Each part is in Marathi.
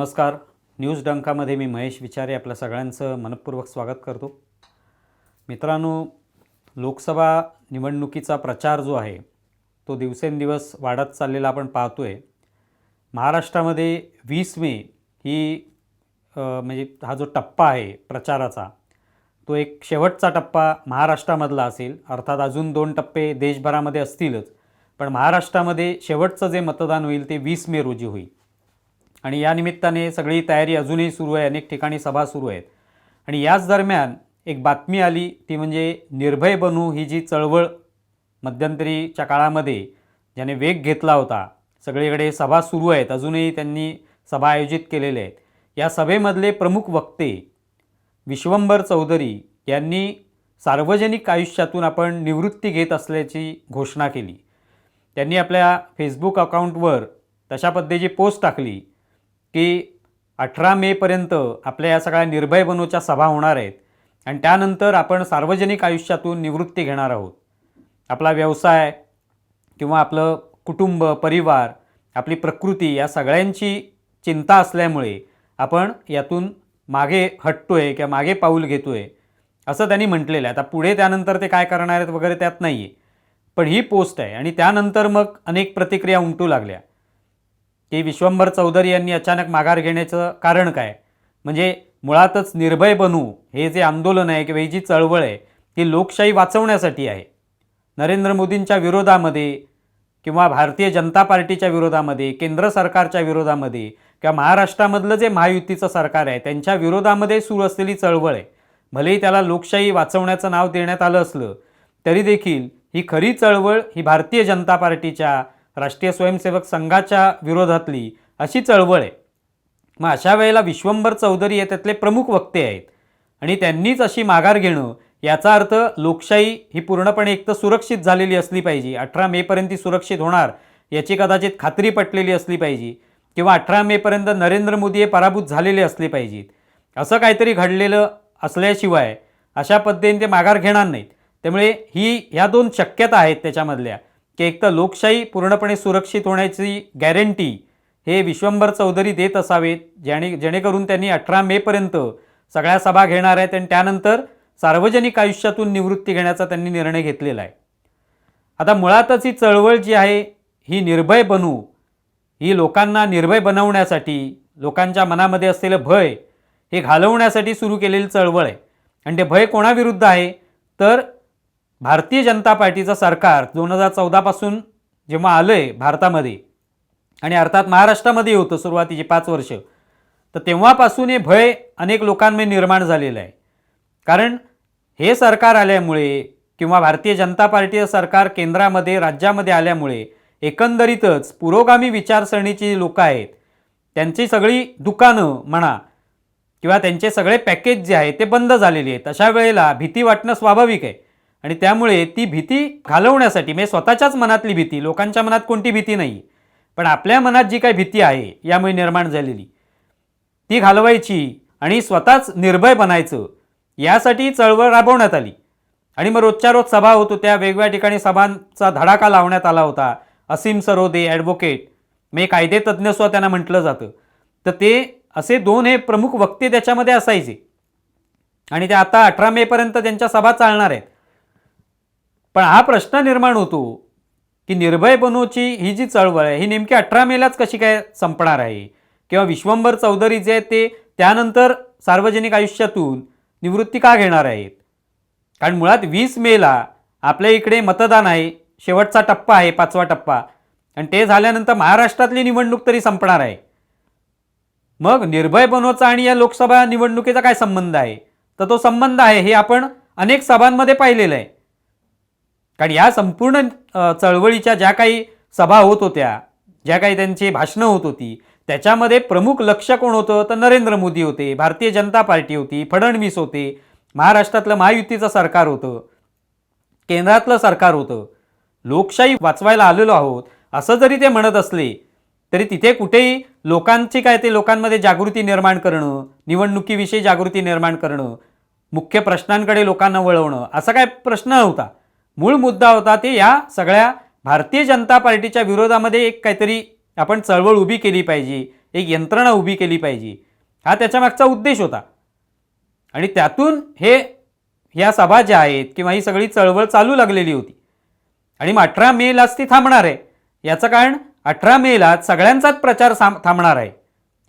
नमस्कार. न्यूज डंकामध्ये मी महेश विचारे आपल्या सगळ्यांचं मनपूर्वक स्वागत करतो. मित्रांनो लोकसभा निवडणुकीचा प्रचार जो आहे तो दिवसेंदिवस वाढत चाललेला आपण पाहतो आहे महाराष्ट्रामध्ये वीस मे ही म्हणजे हा जो टप्पा आहे प्रचाराचा तो एक शेवटचा टप्पा महाराष्ट्रामधला असेल. अर्थात अजून दोन टप्पे देशभरामध्ये असतीलच. पण महाराष्ट्रामध्ये शेवटचं जे मतदान होईल ते वीस मे रोजी होईल. आणि या निमित्ताने सगळी तयारी अजूनही सुरू आहे अनेक ठिकाणी सभा सुरू आहेत. आणि याच दरम्यान एक बातमी आली ती म्हणजे निर्भय बनू ही जी चळवळ मध्यंतरीच्या काळामध्ये ज्याने वेग घेतला होता सगळीकडे सभा सुरू आहेत अजूनही त्यांनी सभा आयोजित केलेल्या आहेत. या सभेमधले प्रमुख वक्ते विश्वंभर चौधरी यांनी सार्वजनिक आयुष्यातून आपण निवृत्ती घेत असल्याची घोषणा केली. त्यांनी आपल्या फेसबुक अकाउंटवर तशा पद्धतीची पोस्ट टाकली की अठरा मेपर्यंत आपल्या या सगळ्या निर्भय बनूच्या सभा होणार आहेत. आणि त्यानंतर आपण सार्वजनिक आयुष्यातून निवृत्ती घेणार आहोत. आपला व्यवसाय किंवा आपलं कुटुंब परिवार आपली प्रकृती या सगळ्यांची चिंता असल्यामुळे आपण यातून मागे हटतो आहे किंवा मागे पाऊल घेतो आहे असं त्यांनी म्हटलेलं आहे. आता पुढे त्यानंतर ते काय करणार आहेत वगैरे त्यात नाही आहे पण ही पोस्ट आहे आणि त्यानंतर मग अनेक प्रतिक्रिया उमटू लागल्या. की विश्वंभर चौधरी यांनी अचानक माघार घेण्याचं कारण काय? म्हणजे मुळातच निर्भय बनू हे जे आंदोलन आहे किंवा ही जी चळवळ आहे ती लोकशाही वाचवण्यासाठी आहे. नरेंद्र मोदींच्या विरोधामध्ये किंवा भारतीय जनता पार्टीच्या विरोधामध्ये केंद्र सरकारच्या विरोधामध्ये किंवा महाराष्ट्रामधलं जे महायुतीचं सरकार आहे त्यांच्या विरोधामध्ये सुरू असलेली चळवळ आहे. भलेही त्याला लोकशाही वाचवण्याचं नाव देण्यात आलं असलं तरी देखील ही खरी चळवळ ही भारतीय जनता पार्टीच्या राष्ट्रीय स्वयंसेवक संघाच्या विरोधातली अशी चळवळ आहे. मग अशा वेळेला विश्वंभर चौधरी हे त्यातले प्रमुख वक्ते आहेत आणि त्यांनीच अशी माघार घेणं याचा अर्थ लोकशाही ही पूर्णपणे एक तर सुरक्षित झालेली असली पाहिजे अठरा मेपर्यंत ती सुरक्षित होणार याची कदाचित खात्री पटलेली असली पाहिजे किंवा अठरा मेपर्यंत नरेंद्र मोदी हे पराभूत झालेले असले पाहिजेत. असं काहीतरी घडलेलं असल्याशिवाय अशा पद्धतीने ते माघार घेणार नाहीत. त्यामुळे ही ह्या दोन शक्यता आहेत त्याच्यामधल्या. की एक तर लोकशाही पूर्णपणे सुरक्षित होण्याची गॅरंटी हे विश्वंभर चौधरी देत असावेत ज्याने जेणेकरून त्यांनी अठरा मेपर्यंत सगळ्या सभा घेणार आहेत आणि त्यानंतर सार्वजनिक आयुष्यातून निवृत्ती घेण्याचा त्यांनी निर्णय घेतलेला आहे. आता मुळातच ही चळवळ जी आहे ही निर्भय बनू ही लोकांना निर्भय बनवण्यासाठी लोकांच्या मनामध्ये असलेलं भय हे घालवण्यासाठी सुरू केलेली चळवळ आहे. आणि ते भय कोणाविरुद्ध आहे? तर भारतीय जनता पार्टीचं सरकार दोन हजार चौदापासून जेव्हा आलं आहे भारतामध्ये आणि अर्थात महाराष्ट्रामध्ये होतं सुरुवातीची पाच वर्ष तर तेव्हापासून हे भय अनेक लोकांमध्ये निर्माण झालेलं आहे. कारण हे सरकार आल्यामुळे किंवा भारतीय जनता पार्टीचं सरकार केंद्रामध्ये राज्यामध्ये आल्यामुळे एकंदरीतच पुरोगामी विचारसरणीची लोकं आहेत त्यांची सगळी दुकानं म्हणा किंवा त्यांचे सगळे पॅकेज जे आहे ते बंद झालेले आहेत. अशा वेळेला भीती वाटणं स्वाभाविक आहे. आणि त्यामुळे ती भीती घालवण्यासाठी म्हणजे स्वतःच्याच मनातली भीती लोकांच्या मनात कोणती भीती नाही पण आपल्या मनात जी काही भीती आहे यामुळे निर्माण झालेली. ती घालवायची आणि स्वतःच निर्भय बनायचं यासाठी चळवळ राबवण्यात आली. आणि मग रोजच्या रोज सभा होत होत्या वेगवेगळ्या ठिकाणी सभांचा धडाका लावण्यात आला होता. असीम सरोदे ॲडव्होकेट मे म्हणजे कायदेतज्ञ सुद्धा त्यांना म्हटलं जातं. तर ते असे दोन हे प्रमुख वक्ते त्याच्यामध्ये असायचे. आणि ते आता अठरा मेपर्यंत त्यांच्या सभा चालणार आहेत. पण हा प्रश्न निर्माण होतो की निर्भय बनोची ही जी चळवळ आहे ही नेमकी अठरा मेलाच कशी काय संपणार आहे? किंवा विश्वंभर चौधरी जे आहेत ते त्यानंतर सार्वजनिक आयुष्यातून निवृत्ती का घेणार आहेत? कारण मुळात वीस मेला आपल्या इकडे मतदान आहे शेवटचा टप्पा आहे पाचवा टप्पा. आणि ते झाल्यानंतर महाराष्ट्रातली निवडणूक तरी संपणार आहे. मग निर्भय बनोचा आणि या लोकसभा निवडणुकीचा काय संबंध आहे? तर तो संबंध आहे हे आपण अनेक सभांमध्ये पाहिलेलं आहे. कारण या संपूर्ण चळवळीच्या ज्या काही सभा होत होत्या ज्या काही त्यांची भाषणं होत होती त्याच्यामध्ये प्रमुख लक्ष कोण होतं? तर नरेंद्र मोदी होते भारतीय जनता पार्टी होती फडणवीस होते महाराष्ट्रातलं महायुतीचं सरकार होतं केंद्रातलं सरकार होतं. लोकशाही वाचवायला आलेलो आहोत असं जरी ते म्हणत असले तरी तिथे कुठेही लोकांची काय ते लोकांमध्ये जागृती निर्माण करणं निवडणुकीविषयी जागृती निर्माण करणं मुख्य प्रश्नांकडे लोकांना वळवणं असा काय प्रश्न नव्हता. मूळ मुद्दा होता ते या सगळ्या भारतीय जनता पार्टीच्या विरोधामध्ये एक काहीतरी आपण चळवळ उभी केली पाहिजे एक यंत्रणा उभी केली पाहिजे. हा त्याच्यामागचा उद्देश होता. आणि त्यातून हे ह्या सभा ज्या आहेत किंवा ही सगळी चळवळ चालू लागलेली होती. आणि मग अठरा मेलाच ती थांबणार आहे. याचं कारण अठरा मेला सगळ्यांचाच प्रचार साम थांबणार आहे.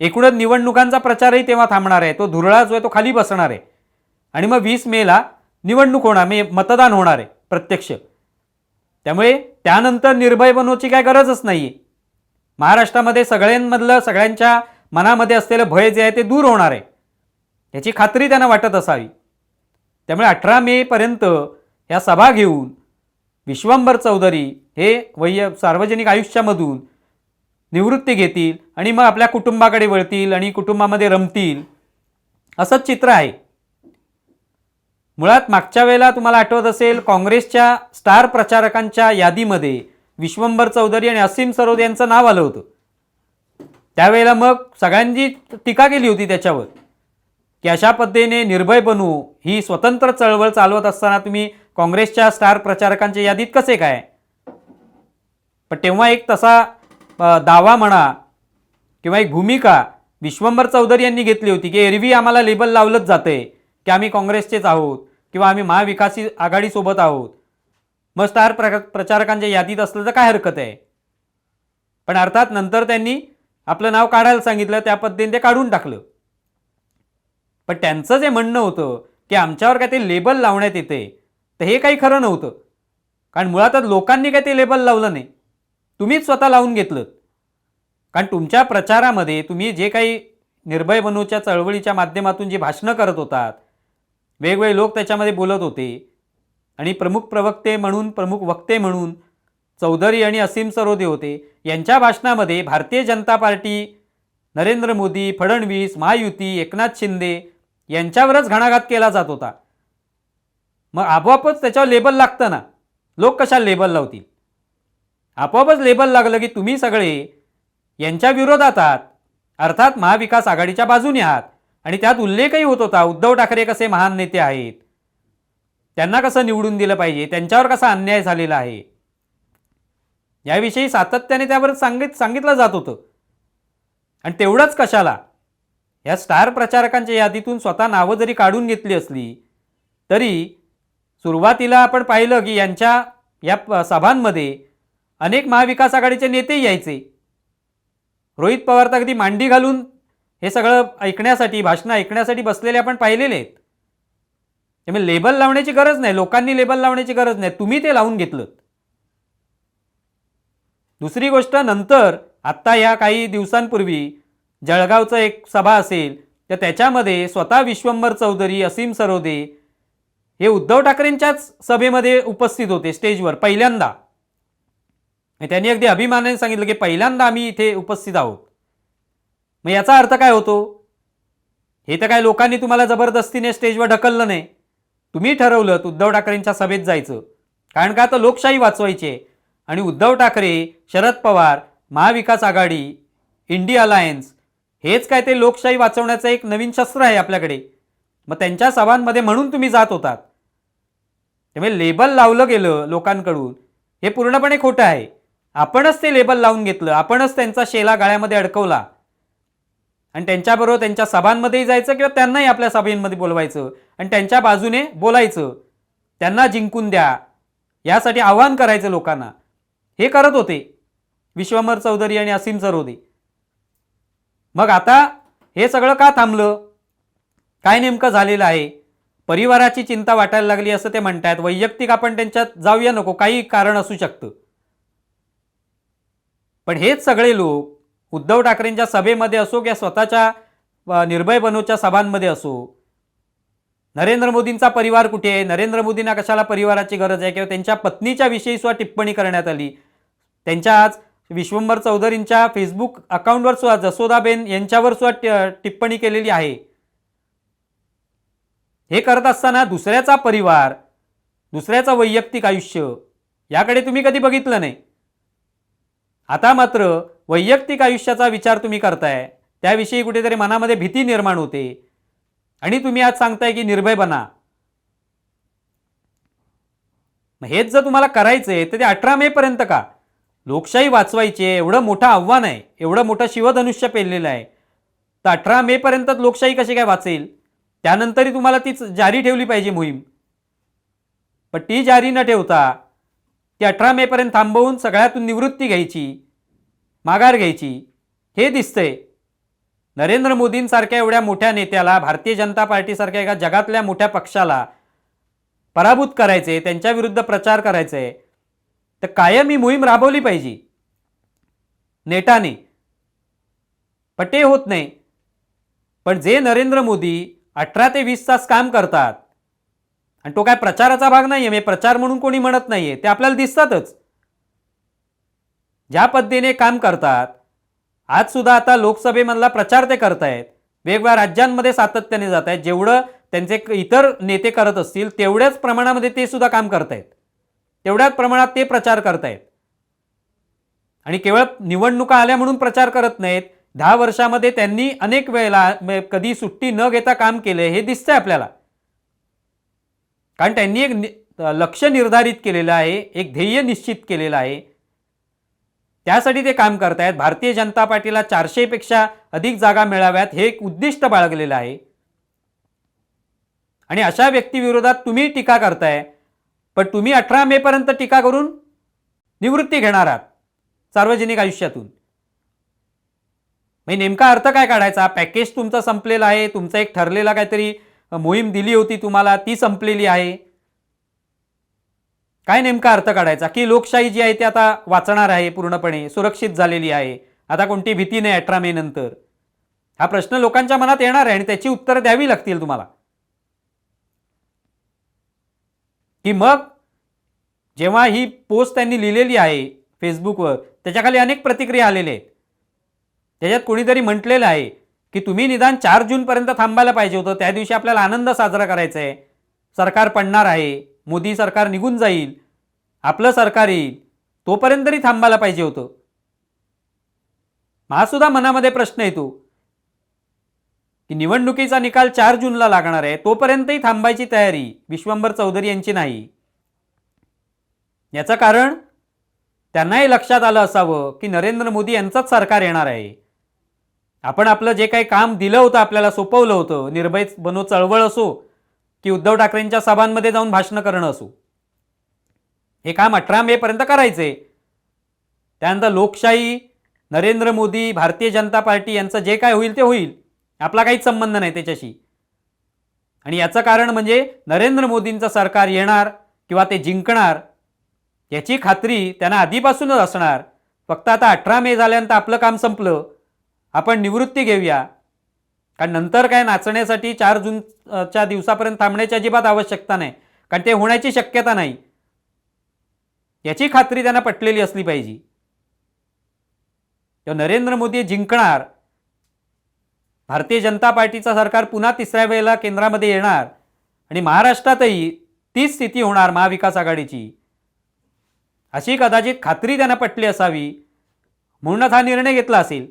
एकूणच निवडणुकांचा प्रचारही तेव्हा थांबणार आहे. तो धुरळा जो आहे तो खाली बसणार आहे. आणि मग वीस मेला निवडणूक होणार म्हणजे मतदान होणार आहे. प्रत्यक्ष. त्यामुळे त्यानंतर निर्भय बनवची काय गरजच नाही आहे महाराष्ट्रामध्ये सगळ्यांमधलं सगळ्यांच्या मनामध्ये असलेलं भय जे आहे ते दूर होणार आहे. याची खात्री त्यांना वाटत असावी. त्यामुळे अठरा मेपर्यंत ह्या सभा घेऊन विश्वंभर चौधरी हे वैय सार्वजनिक आयुष्यामधून निवृत्ती घेतील आणि मग आपल्या कुटुंबाकडे वळतील आणि कुटुंबामध्ये रमतील असंच चित्र आहे. मुळात मागच्या वेळेला तुम्हाला आठवत असेल काँग्रेसच्या स्टार प्रचारकांच्या यादीमध्ये विश्वंभर चौधरी आणि असीम सरोद यांचं नाव आलं होतं. त्यावेळेला मग सगळ्यांनी टीका केली होती त्याच्यावर की अशा पद्धतीने निर्भय बनू ही स्वतंत्र चळवळ चालवत असताना तुम्ही काँग्रेसच्या स्टार प्रचारकांच्या यादीत कसे काय? पण तेव्हा एक तसा दावा म्हणा किंवा एक भूमिका विश्वंभर चौधरी यांनी घेतली होती की एरवी आम्हाला लेबल लावलंच जाते की आम्ही काँग्रेसचेच आहोत किंवा आम्ही महाविकासी आघाडीसोबत आहोत. मग स्टार प्र प्रचारकांच्या यादीत असलं तर काय हरकत आहे? पण अर्थात नंतर त्यांनी आपलं नाव काढायला सांगितलं त्या पद्धतीने ते काढून टाकलं. पण त्यांचं जे म्हणणं होतं की आमच्यावर काय ते लेबल लावण्यात येते तर हे काही खरं नव्हतं. कारण मुळातच लोकांनी काय ते लेबल लावलं नाही. तुम्हीच स्वतः लावून घेतलं कारण तुमच्या प्रचारामध्ये तुम्ही जे काही निर्भय बनूच्या चळवळीच्या माध्यमातून जी भाषणं करत होतात वेगवेगळे लोक त्याच्यामध्ये बोलत होते. आणि प्रमुख प्रवक्ते म्हणून प्रमुख वक्ते म्हणून चौधरी आणि असीम सरोदे होते. यांच्या भाषणामध्ये भारतीय जनता पार्टी नरेंद्र मोदी फडणवीस महायुती एकनाथ शिंदे यांच्यावरच घणाघात केला जात होता. मग आपोआपच त्याच्यावर लेबल लागतं ना? लोक कशा लेबल लावतील? आपोआपच लेबल लागलं की तुम्ही सगळे यांच्या विरोधात आहात. अर्थात महाविकास आघाडीच्या बाजूने आहात. आणि त्यात उल्लेखही होत होता उद्धव ठाकरे कसे महान नेते आहेत? त्यांना कसं निवडून दिलं पाहिजे? त्यांच्यावर कसा अन्याय झालेला आहे? याविषयी सातत्याने त्यावर सांगित सांगितलं जात होतं. आणि तेवढंच कशाला? या स्टार प्रचारकांच्या यादीतून स्वतः नावं जरी काढून घेतली असली तरी सुरुवातीला आपण पाहिलं की यांच्या या सभांमध्ये अनेक महाविकास आघाडीचे नेते यायचे. रोहित पवार तर अगदी मांडी घालून हे सगळं ऐकण्यासाठी भाषणं ऐकण्यासाठी बसलेले आपण पाहिलेले आहेत. त्यामुळे लेबल लावण्याची गरज नाही लोकांनी लेबल लावण्याची गरज नाही तुम्ही ते लावून घेतलं दुसरी गोष्ट नंतर आत्ता या काही दिवसांपूर्वी जळगावचं एक सभा असेल तर त्याच्यामध्ये स्वतः विश्वंभर चौधरी असीम सरोदे हे उद्धव ठाकरेंच्याच सभेमध्ये उपस्थित होते स्टेजवर पहिल्यांदा. त्यांनी अगदी अभिमानाने सांगितलं की पहिल्यांदा आम्ही इथे उपस्थित आहोत. मग याचा अर्थ काय होतो? हे तर काय लोकांनी तुम्हाला जबरदस्तीने स्टेजवर ढकललं नाही. तुम्ही ठरवलं उद्धव ठाकरेंच्या सभेत जायचं. कारण का तर लोकशाही वाचवायची आहे. आणि उद्धव ठाकरे शरद पवार महाविकास आघाडी इंडिया अलायन्स हेच काय ते लोकशाही वाचवण्याचं एक नवीन शस्त्र आहे आपल्याकडे. मग त्यांच्या सभांमध्ये म्हणून तुम्ही जात होतात. त्यामुळे लेबल लावलं गेलं लोकांकडून. हे पूर्णपणे खोटं आहे. आपणच ते लेबल लावून घेतलं. आपणच त्यांचा शेला गाळ्यामध्ये अडकवला. आणि त्यांच्याबरोबर त्यांच्या सभांमध्येही जायचं किंवा त्यांनाही आपल्या सभेमध्ये बोलवायचं आणि त्यांच्या बाजूने बोलायचं. त्यांना जिंकून द्या. यासाठी आव्हान करायचं लोकांना. हे करत होते. विश्वमर चौधरी आणि असीम सरोदे. मग आता हे सगळं का थांबलं? काय नेमकं झालेलं आहे? परिवाराची चिंता वाटायला लागली असं ते म्हणतायत. वैयक्तिक आपण त्यांच्यात जाऊया नको. काही कारण असू शकतं. पण हेच सगळे लोक उद्धव ठाकरेंच्या सभेमध्ये असो किंवा स्वतःच्या निर्भय बनोच्या सभांमध्ये असो नरेंद्र मोदींचा परिवार कुठे आहे? नरेंद्र मोदींना कशाला परिवाराची गरज आहे? किंवा त्यांच्या पत्नीच्या विषयी सुद्धा टिप्पणी करण्यात आली. त्यांच्या आज विश्वंभर चौधरींच्या फेसबुक अकाउंटवर सुद्धा जसोदाबेन यांच्यावर सुद्धा टि- टिप्पणी केलेली आहे. हे करत असताना दुसऱ्याचा परिवार दुसऱ्याचं वैयक्तिक आयुष्य याकडे तुम्ही कधी बघितलं नाही? आता मात्र वैयक्तिक आयुष्याचा विचार तुम्ही करताय त्याविषयी कुठेतरी मनामध्ये भीती निर्माण होते. आणि तुम्ही आज सांगताय की निर्भय बना. हेच जर तुम्हाला करायचंय तर ते अठरा मे पर्यंत का? लोकशाही वाचवायची आहे एवढं मोठं आव्हान आहे एवढं मोठं शिवधनुष्य पेललेलं आहे. तर अठरा मे पर्यंतच लोकशाही कशी काय वाचेल? त्यानंतरही तुम्हाला तीच जारी ठेवली पाहिजे मोहीम. पण ती जारी न ठेवता ती अठरा मेपर्यंत थांबवून सगळ्यातून निवृत्ती घ्यायची माघार घ्यायची. हे दिसतंय. नरेंद्र मोदींसारख्या एवढ्या मोठ्या नेत्याला भारतीय जनता पार्टीसारख्या एका जगातल्या मोठ्या पक्षाला पराभूत करायचे त्यांच्याविरुद्ध प्रचार करायचे तर कायम ही मोहीम राबवली पाहिजे. नेटाने. पण ते होत नाही. पण जे नरेंद्र मोदी अठरा ते वीस तास काम करतात आणि तो काय प्रचाराचा भाग नाही आहे म्हणजे प्रचार म्हणून कोणी म्हणत नाही आहे ते आपल्याला दिसतातच. ज्या पद्धतीने काम करतात आज सुद्धा आता लोकसभेमधला प्रचार ते करतायत. वेगवेगळ्या राज्यांमध्ये सातत्याने जात आहेत जेवढं त्यांचे इतर नेते करत असतील तेवढ्याच प्रमाणामध्ये ते सुद्धा काम करतायत. तेवढ्याच प्रमाणात ते प्रचार करतायत. आणि केवळ निवडणुका आल्या म्हणून प्रचार करत नाहीत. दहा वर्षामध्ये त्यांनी अनेक वेळेला कधी सुट्टी न घेता काम केलं हे दिसतंय आपल्याला. कारण त्यांनी एक नि- लक्ष निर्धारित केलेलं आहे एक ध्येय निश्चित केलेलं आहे. त्यासाठी ते काम करतायत. भारतीय जनता पार्टीला चारशेपेक्षा अधिक जागा मिळाव्यात हे एक उद्दिष्ट बाळगलेलं आहे. आणि अशा व्यक्तीविरोधात तुम्ही टीका करताय. पण तुम्ही अठरा मेपर्यंत टीका करून निवृत्ती घेणार आहात सार्वजनिक आयुष्यातून. म्हणजे नेमका अर्थ काय काढायचा? पॅकेज तुमचं संपलेलं आहे. तुमचा एक ठरलेला काहीतरी मोहीम दिली होती तुम्हाला ती संपलेली आहे. काय नेमका अर्थ काढायचा? की लोकशाही जी आहे ती आता वाचणार आहे पूर्णपणे सुरक्षित झालेली आहे. आता कोणती भीती नाही अठरा मे नंतर. हा प्रश्न लोकांच्या मनात येणार आहे आणि त्याची उत्तरं द्यावी लागतील तुम्हाला. की मग जेव्हा ही पोस्ट त्यांनी लिहिलेली आहे फेसबुकवर त्याच्याखाली अनेक प्रतिक्रिया आलेल्या आहेत. त्याच्यात कोणीतरी म्हटलेलं आहे की तुम्ही निदान चार जूनपर्यंत थांबायला पाहिजे होतं. त्या दिवशी आपल्याला आनंद साजरा करायचा आहे. सरकार पडणार आहे. मोदी सरकार निघून जाईल. आपलं सरकार येईल. तोपर्यंत तरी थांबायला पाहिजे होतं. हा सुद्धा मनामध्ये प्रश्न येतो. की निवडणुकीचा निकाल चार जूनला लागणार आहे. तोपर्यंतही थांबायची तयारी विश्वंभर चौधरी यांची नाही. याचं कारण त्यांनाही लक्षात आलं असावं की नरेंद्र मोदी यांचंच सरकार येणार आहे. आपण आपलं जे काही काम दिलं होतं आपल्याला सोपवलं होतं निर्भय बनो चळवळ असो की उद्धव ठाकरेंच्या सभांमध्ये जाऊन भाषणं करणं असो. हे काम अठरा मेपर्यंत करायचे. त्यानंतर लोकशाही नरेंद्र मोदी भारतीय जनता पार्टी यांचं जे काय होईल ते होईल. आपला काहीच संबंध नाही त्याच्याशी. आणि याचं कारण म्हणजे नरेंद्र मोदींचं सरकार येणार किंवा ते जिंकणार याची खात्री त्यांना आधीपासूनच असणार. फक्त आता अठरा मे झाल्यानंतर आपलं काम संपलं. आपण निवृत्ती घेऊया. कारण नंतर काय नाचण्यासाठी चार जूनच्या दिवसापर्यंत थांबण्याची अजिबात आवश्यकता नाही. कारण ते होण्याची शक्यता नाही. याची खात्री त्यांना पटलेली असली पाहिजे. तेव्हा नरेंद्र मोदी जिंकणार भारतीय जनता पार्टीचं सरकार पुन्हा तिसऱ्या वेळेला केंद्रामध्ये येणार आणि महाराष्ट्रातही तीच स्थिती होणार महाविकास आघाडीची. अशी कदाचित खात्री त्यांना पटली असावी म्हणूनच हा निर्णय घेतला असेल.